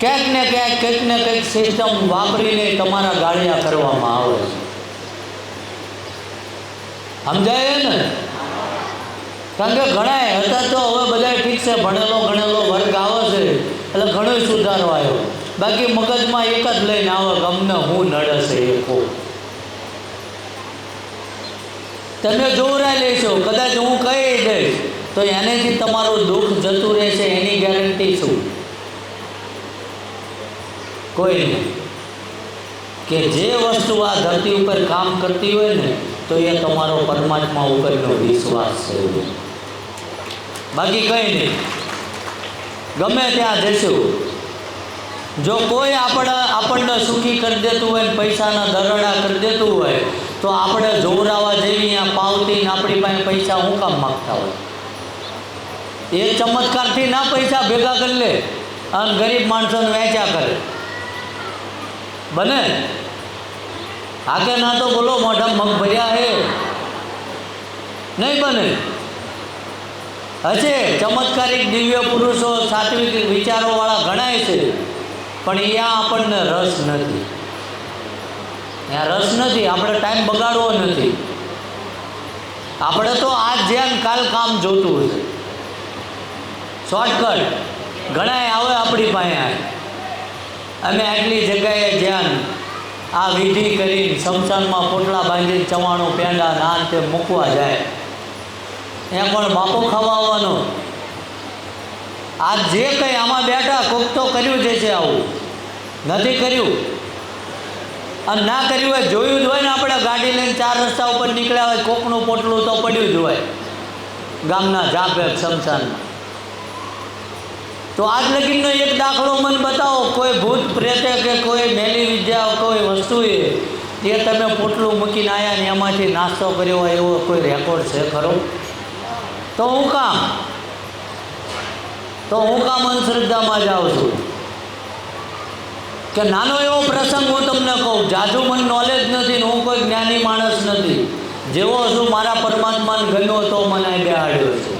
ક્યાંક ને ક્યાંક કંઈક ને કંઈક સિસ્ટમ વાપરીને તમારા ગાળિયા કરવામાં આવે છે. સમજાય ને? કારણ કે ઘણા હતા તો હવે બધા ઠીક છે, ભણેલો ગણેલો વર્ગ આવે છે, એટલે ઘણો સુધારો આવ્યો. બાકી મગજમાં એક જ લઈને આવે કે અમને હું નડે છે એ તમે જોવરાઈ લેશો, કદાચ હું કહી દઈશ, તો એનેથી તમારું દુઃખ જતું રહેશે, એની ગેરંટી શું? કોઈ નહીં. કે જે વસ્તુ આ ધરતી ઉપર કામ કરતી હોય ને, તો એ તમારો પરમાત્મા ઉપરનો વિશ્વાસ છે. બાકી કંઈ નહીં. ગમે ત્યાં જશું જો કોઈ આપણા, આપણને સુખી કરી દેતું હોય ને, પૈસાના દરડા કરી દેતું હોય, તો આપણે જોવરાવા જેવી આ પાવતી આપણી પાસે પૈસા હું કામ માગતા હોય? એ ચમત્કારથી ના પૈસા ભેગા કરી લે અને ગરીબ માણસોને વેચ્યા કરે. બને. આગે ના તો બોલો મોઢા મગ ભર્યા હે. નહીં બને. હશે, ચમત્કારિક દિવ્ય પુરુષો સાત્વિક વિચારોવાળા ગણાય છે, પણ એ આપણને રસ નથી. ત્યાં રસ નથી, આપણે ટાઈમ બગાડવો નથી. આપણે તો આજ જ્યાં કાલ કામ જોતું હોય. શોર્ટકટ. ગણાય, આવે આપણી પાસે. અમે આટલી જગ્યાએ જ્યાં આ વિધિ કરી સમસાનમાં પોટલા બાંધી ચવાણું, પેંડા, નાન તે મૂકવા જાય, ત્યાં પણ બાપો ખાવા આવવાનો આ જે કંઈ આમાં બેઠા કોક તો કર્યું જ છે આવું. નથી કર્યું. અને ના કર્યું હોય, જોયું જ હોય ને આપણે, ગાડી લઈને ચાર રસ્તા ઉપર નીકળ્યા હોય, કોકનું પોટલું તો પડ્યું જ હોય. ગામના જાપે શમશાનમાં. તો આજ લગીનનો એક દાખલો મને બતાવો. કોઈ ભૂત પ્રેતે કે કોઈ મેલી વિદ્યા કોઈ વસ્તુએ એ તમે પોટલું મૂકીને આવ્યા ને એમાંથી નાસ્તો કર્યો હોય એવો કોઈ રેકોર્ડ છે ખરો? તો હું કામ? તો હું કામ અંધશ્રદ્ધામાં જાઉં છું. કે નાનો એવો પ્રસંગ હું તમને કહું. જાજુ મને નોલેજ નથી ને હું કોઈ જ્ઞાની માણસ નથી. જેવો છું મારા પરમાત્માને ગમ્યો તો મને બેહાડ્યો છે.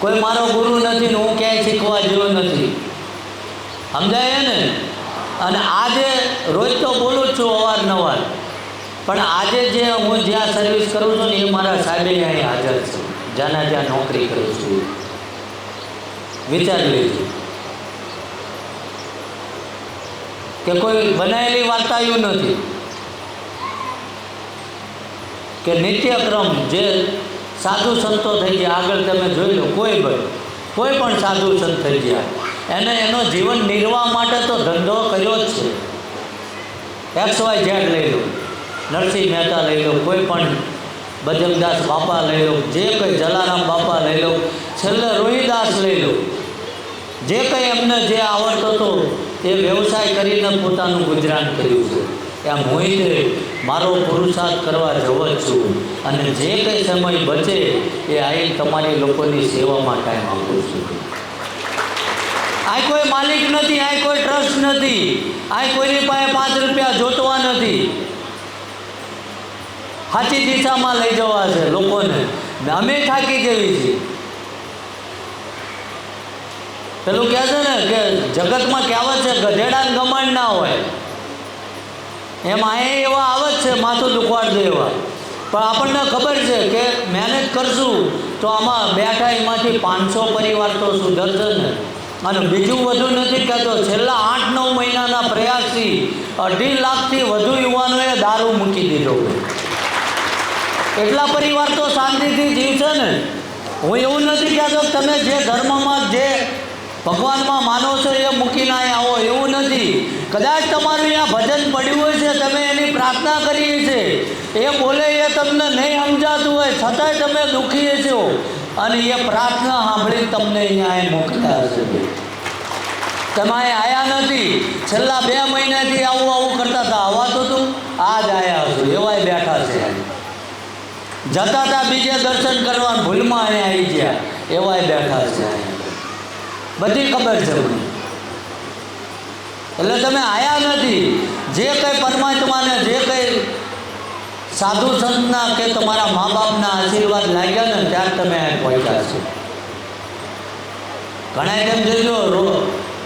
કોઈ મારો ગુરુ નથી ને હું ક્યાંય શીખવા જેવો નથી. સમજાય ને અને આજે રોજ તો બોલું જ છું અવારનવાર. પણ આજે જે હું જ્યાં સર્વિસ કરું છું ને એ મારા સાહેબે અહીં હાજર છે. જ્યાંના ત્યાં નોકરી કરું છું. વિચારી લેજો. કે કોઈ બનાવેલી વાર્તાયું નથી. કે નિત્યક્રમ જે સાધુ સંતો થઈ ગયા. આગળ તમે જોઈ લો, કોઈ પણ કોઈ પણ સાધુ સંત થઈ ગયા. એને એનો જીવન નિર્વાહ માટે તો ધંધો કર્યો જ છે. એક્સ વાય ઝેડ લઈ લો, નરસિંહ મહેતા લઈ લો, કોઈ પણ બજરંગદાસ બાપા લઈ લો, જે કંઈ જલારામ બાપા લઈ લો, છેલ્લે રોહિદાસ લઈ લો. જે કંઈ એમને જે આવડતો હતો એ વ્યવસાય કરીને પોતાનું ગુજરાન કર્યું છે. ત્યાં મોહિતે મારો પુરુષાર્થ કરવા જવો છું અને જે કંઈ સમય બચે એ આવીને તમારી લોકોની સેવામાં ટાઈમ આપું છું. આ કોઈ માલિક નથી આ કોઈ ટ્રસ્ટ નથી આ કોઈની પાસે પાંચ રૂપિયા જોતવા નથી. સાચી દિશામાં લઈ જવા છે લોકોને. અમે થાકી જવી છીએ. પેલું કહે છે ને કે જગતમાં કહેવત છે ગધેડા ગમાણ ના હોય. એમ એ એવા આવે જ છે, માથું દુખવાડ દે એવા. પણ આપણને ખબર છે કે મહેનત કરશું તો આમાં બેઠા એમાંથી પાંચસો પરિવાર તો સુધરશે ને. અને બીજું વધુ નથી કહેતો, છેલ્લા આઠ નવ મહિનાના પ્રયાસથી અઢી લાખથી વધુ યુવાનોએ દારૂ મૂકી દીધો. એટલા પરિવાર તો શાંતિથી જીવશે ને. હું એવું નથી કહેતો તમે જે ધર્મમાં જે ભગવાનમાં માનો છો એ મૂકીને આવો, એવું નથી. કદાચ તમારું અહીંયા ભજન પડ્યું હોય છે, તમે એની પ્રાર્થના કરીએ છે એ બોલે એ તમને નહીં સમજાતું હોય, છતાંય તમે દુઃખી છો. અને એ પ્રાર્થના સાંભળી તમને અહીંયા એ મોકલ્યા હશે તમે આયા નથી. છેલ્લા બે મહિનાથી આવું આવું કરતા હતા. આવાતું હતું આ જ આવ્યા છો. એવાય બેઠા છે જતા હતા બીજે દર્શન કરવા, ભૂલમાં અહીંયા આવી ગયા. એવાય બેઠા છે બધી ખબર છે એટલે તમે આયા નથી. જે કંઈ પરમાત્માને જે કંઈ સાધુ સંતના કે તમારા મા બાપના આશીર્વાદ લાગ્યા ને ત્યારે તમે પહોંચ્યા છો. ઘણા તેમ જોજો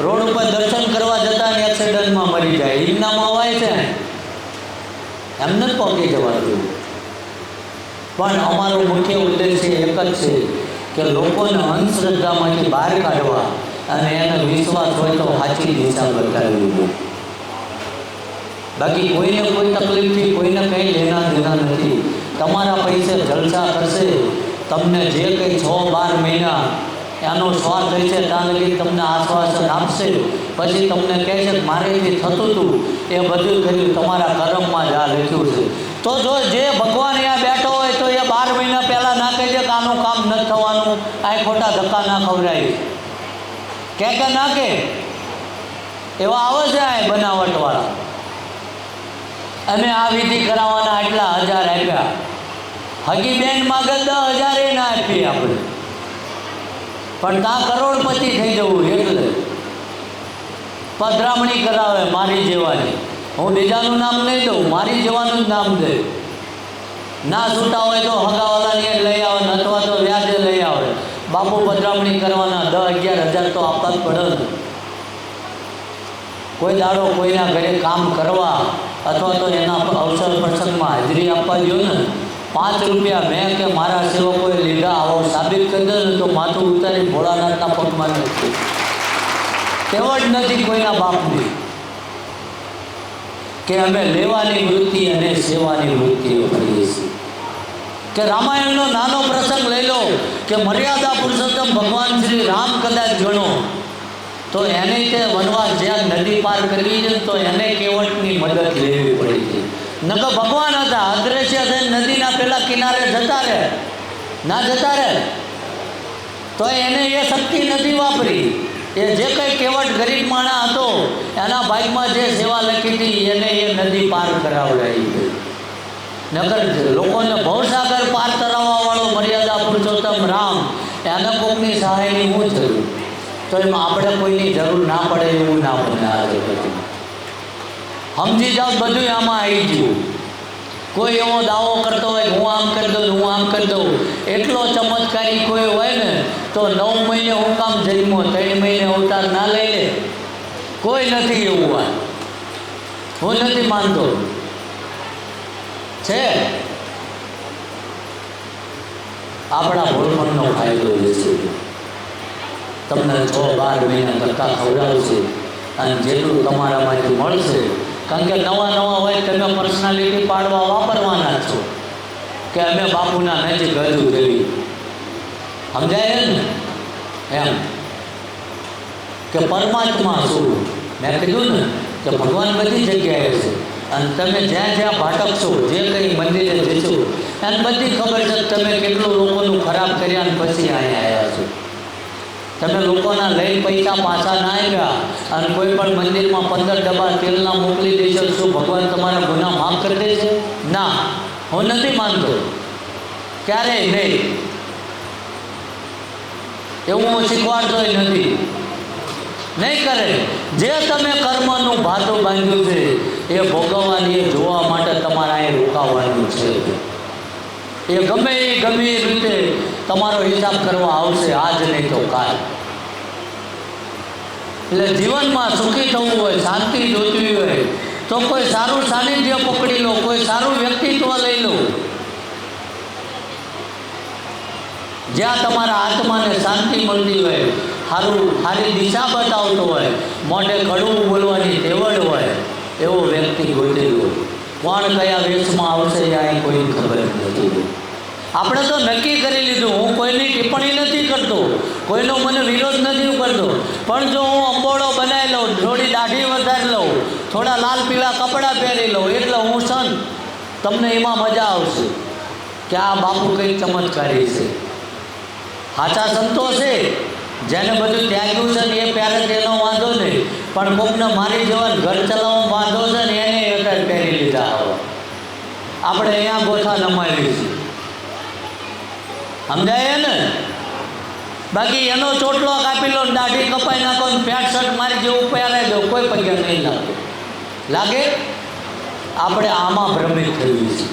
રોડ ઉપર દર્શન કરવા જતા ને એક્સિડન્ટમાં મરી જાય. ઈમનામાં અવાય છે. એમને જ પહોંચી જવાતું. પણ અમારો મુખ્ય ઉદ્દેશ એક જ છે કે લોકોને અંધશ્રદ્ધામાંથી બહાર કાઢવા. અને એનો વિશ્વાસ હોય તો સાચી દિશા બતાવી દો બાકી કોઈને કોઈ તકલીફથી કોઈને કંઈ લેના દેના નથી. તમારા પૈસે જલસા કરશે. તમને જે કંઈ છ બાર મહિના એનો સ્વાદ રહેશે ત્યાં લગી તમને આશ્વાસન આપશે. પછી તમને કહે છે, મારેથી થતું હતું એ બધું કર્યું, તમારા કર્મમાં જ આ લખ્યું છે. તો જો જે ભગવાન અહીંયા બેઠો હોય તો એ બાર મહિના પહેલાં ના કહી દે કે આનું કામ નથી થવાનું. આ ખોટા ધક્કા ના ખવડાવી કે કે ના કે, એવા આવે છે આ બનાવટવાળા. અમે આ વિધિ કરાવવાના આટલા હજાર આપ્યા. હજી બેન માગલ દસ હજાર એ ના આપીએ આપણે. પણ ત્યાં કરોડપતિ થઈ જવું એટલે. પધરામણી કરાવે મારી જેવાની. હું બીજાનું નામ નહીં દઉં, મારી જેવાનું જ નામ દે. ના છૂટા હોય તો હગાવાલાની લઈ આવે અથવા તો વ્યાજે લઈ આવે. બાપુ પધરામણી કરવાના દસ અગિયાર હજાર તો આપવા જ પડે કોઈ દાડો કોઈના ઘરે કામ કરવા અથવા તો એના અવસર પ્રસંગમાં હાજરી આપવા દો ને, પાંચ રૂપિયા મેં કે મારા સેવકોએ લીધા, આવો સાબિત કરી દે ને તો માથું ઉતારી ભોળાનાથના પગમાં નથી તેવડ નથી કોઈના બાપની. કે અમે લેવાની વૃત્તિ અને સેવાની વૃત્તિઓ કરીએ છીએ. કે રામાયણનો નાનો પ્રસંગ લઈ લો કે મર્યાદા પુરુષોત્તમ ભગવાન શ્રી રામ કદાચ ગણો. તો એને તે વનવાસ જ્યાં નદી પાર કરવી છે તો એને કેવટની મદદ લેવી પડી. છે નકર ભગવાન હતા, અદ્રશ્ય થઈને નદીના પેલા કિનારે જતા રહે. ના જતા રહે. તો એને એ શક્તિ નથી વાપરી. એ જે કંઈ કેવટ ગરીબ માણા હતો, એના ભાગમાં જે સેવા લખી હતી, એને એ નદી પાર કરાવડાવી. નકર લોકોને ભવસાગર પાર કરાવવા વાળો મર્યાદા પુરુષોત્તમ રામ. એને કોકની સહાયની હું થયું તો એમાં આપણે કોઈની જરૂર ના પડે એવું ના બને આજે પછી સમજી જાઓ બધું આમાં આવી ગયું. કોઈ એવો દાવો કરતો હોય હું આમ કરી દઉં હું આમ કરી દઉં. એટલો ચમત્કારી કોઈ હોય ને, તો નવ મહિને હું કામ જન્મો, ત્રણ મહિને અવતાર ના લઈ લે. કોઈ નથી એવું હોય હું નથી માનતો. છે? આપણા ભોળપણનો ફાયદો રહેશે તમને છ બાર મહિના ધક્કા ખવડાવશે અને જેટલું તમારામાંથી મળશે, કારણ કે નવા નવા હોય તમે પર્સનાલિટી પાડવા વાપરવાના છો કે અમે બાપુના નજીક હજુ જેવી સમજાય ને? એમ. કે પરમાત્મા શું? મેં કીધું ને કે ભગવાન બધી જગ્યાએ છે. અને તમે જ્યાં જ્યાં ભટકશો જે કંઈ મંદિરે જશો અને બધી ખબર છે તમે કેટલું લોકોનું ખરાબ કર્યા અને પછી અહીંયા આવ્યા છો. તમે લોકોના લઈ પૈસા પાછા ના આવ્યા અને કોઈ પણ મંદિરમાં પંદર ડબ્બા તેલના મોકલી દેશો શું ભગવાન તમારા ગુના માફ કરી દેશે ના, હું નથી માનતો. ક્યારેય નહીં. એવું હું શીખવાડતો નથી. નહીં કરે. જે તમે કર્મનું ભાતું બાંધ્યું છે એ ભોગવવાની એ જોવા માટે તમારે અહીં રોકાવાનું છે. એ ગમે એ ગમે એ રીતે તમારો હિસાબ કરવા આવશે આજ નહીં તો કાલ. એટલે જીવનમાં સુખી થવું હોય શાંતિ જોતવી હોય તો કોઈ સારું સાનિધ્ય પકડી લો કોઈ સારું વ્યક્તિત્વ લઈ લો. જ્યાં તમારા આત્માને શાંતિ મળતી હોય સારું સારી દિશા બતાવતો હોય મોઢે કડવું બોલવાની ટેવડ હોય એવો વ્યક્તિ ગોતેલો કોણ કયા વેશમાં આવશે એ અહીં કોઈ ખબર નથી આપણે તો નક્કી કરી લીધું, હું કોઈની ટિપ્પણી નથી કરતો, કોઈનો મને વિરોધ નથી કરતો પણ જો હું અંબોળો બનાવી લઉં, થોડી દાઢી વધારી લઉં, થોડા લાલ પીળા કપડાં પહેરી લઉં, એટલે હું સંત તમને એમાં મજા આવશે કે આ બાપુ કંઈક ચમત્કારી છે. સાચા સંતો છે. જેને બધું ત્યાગ્યું છે ને એ પહેરે તેનો વાંધો નહીં. પણ કોકને મારી જવાનું ઘર ચલાવવાનો વાંધો છે ને એને અત્યારે પહેરી લીધા હવે. આપણે અહીંયા ગોથા નમાવી છે સમજાય ને બાકી એનો ચોટલો કાપી લો દાઢી કપાઈ નાખો ને પેન્ટ શર્ટ મારી જેવું પહેરે દો, કોઈ પગે નહીં લાગે. લાગે? આપણે આમાં ભ્રમિત થયું છે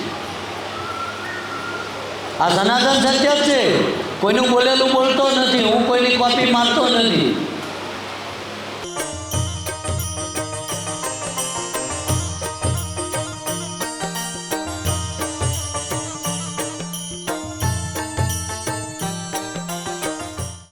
આ સનાતન સત્ય છે. કોઈનું બોલેલું બોલતો નથી હું કોઈની કોપી મારતો નથી.